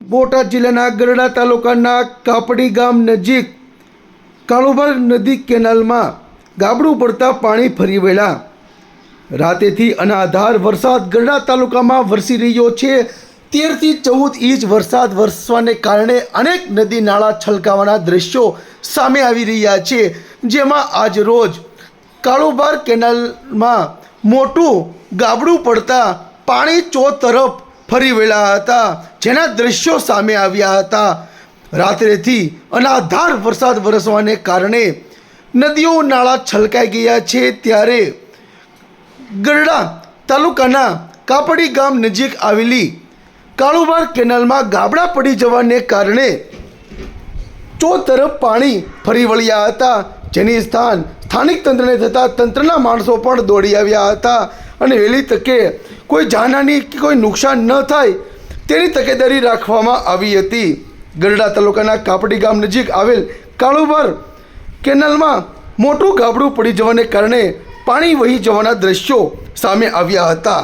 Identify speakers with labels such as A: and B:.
A: બોટાદ જિલ્લાના ગરડા તાલુકાના કાપડી ગામ નજીક કાળુભર નદી કેનાલમાં ગાબડું પડતા પાણી ફરી વળ્યા. રાતેથી અનાધાર વરસાદ ગરડા તાલુકામાં વરસી રહ્યો છે. તેરથી ચૌદ ઇંચ વરસાદ વરસવાને કારણે અનેક નદી નાળા છલકાવાના દ્રશ્યો સામે આવી રહ્યા છે. જેમાં આજ રોજ કાળુબાર કેનાલમાં મોટું ગાબડું પડતા પાણી ચો તરફ ફરી વળ્યા હતા. જેના દ્રશ્યો સામે આવ્યા હતા. રાત્રેથી અનાધાર વરસાદ વરસવાને કારણે નદીઓ નાળા છલકાઈ ગયા છે. ત્યારે ગરડા તાલુકાના કાપડી ગામ નજીક આવેલી કાળુબાર કેનાલમાં ગાબડા પડી જવાને કારણે ચો તરફ પાણી ફરી વળ્યા હતા. જેની સ્થાન સ્થાનિક તંત્રને થતાં તંત્રના માણસો પણ દોડી આવ્યા હતા. અને વહેલી તકે કોઈ જાનહાની કે કોઈ નુકસાન ન થાય તેની તકેદારી રાખવામાં આવી હતી. ગરડા તાલુકાના કાપડી ગામ નજીક આવેલ કાળુભર કેનાલમાં મોટું ગાબડું પડી જવાને કારણે પાણી વહી જવાના દ્રશ્યો સામે આવ્યા હતા.